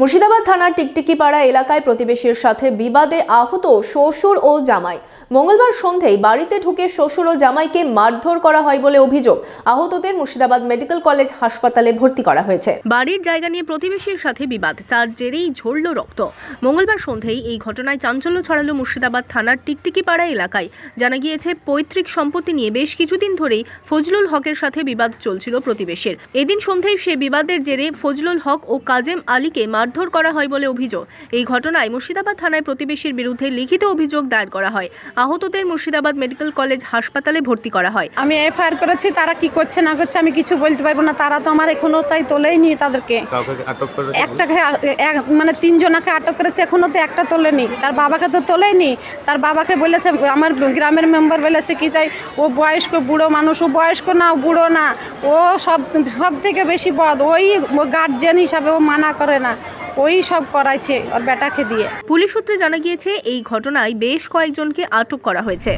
মুর্শিদাবাদ থানার টিকটিকিপাড়া এলাকায় প্রতিবেশীর সাথে বিবাদে আহত শ্বশুর ও জামাই। মঙ্গলবার সন্ধেয় বাড়িতে ঢুকে শ্বশুর ও জামাইকে মারধর করা হয় বলে অভিযোগ। আহতদের মুর্শিদাবাদ মেডিকেল কলেজ হাসপাতালে ভর্তি করা হয়েছে। বাড়ির জায়গা নিয়ে প্রতিবেশীর সাথে বিবাদ। তার জেরেই ঝরল রক্ত। মঙ্গলবার সন্ধেয় এই ঘটনায় চাঞ্চল্য ছড়ালো মুর্শিদাবাদ থানার টিকটিকিপাড়া এলাকায়। জানা গিয়েছে, পৈতৃক সম্পত্তি নিয়ে বেশ কিছুদিন ধরেই ফজলুল হকের সাথে বিবাদ চলছিল প্রতিবেশীর। এদিন সন্ধেয় সে বিবাদের জেরে ফজলুল হক ও কাজেম আলীকে মারধর করা হয় বলে অভিযোগ। এই ঘটনায় মুর্শিদাবাদ থানায় প্রতিবেশীর বিরুদ্ধে লিখিত অভিযোগ দায়ের করা হয়। আহতদের মুর্শিদাবাদ মেডিকেল কলেজ হাসপাতালে ভর্তি করা হয়। আমি এফআইআর করেছি তারা কি করছে না করছে আমি কিছু বলতে পারব না। তারা তো আমার এখনও তাই তোলেইনি তাদেরকে। কাউকে আটক করে একটাকে এক- মানে তিনজনাকে আটক করেছে এখনও তো একটা তোলেনি। তার বাবাকে তো তোলেনি। তার বাবাকে বলেছে আমার গ্রামের মেম্বার বলেছে কি যাই ও বয়স্ক বুড়ো মানুষ ও বয়স্ক না ও বুড়ো না। ও সব সব থেকে বেশি বদ ওই গার্জেন হিসাবে ও মানা করে না। ওই সব করাইছে ওর বেটাকে দিয়ে। পুলিশ সূত্রে জানা গিয়েছে, এই ঘটনায় বেশ কয়েকজনকে আটক করা হয়েছে।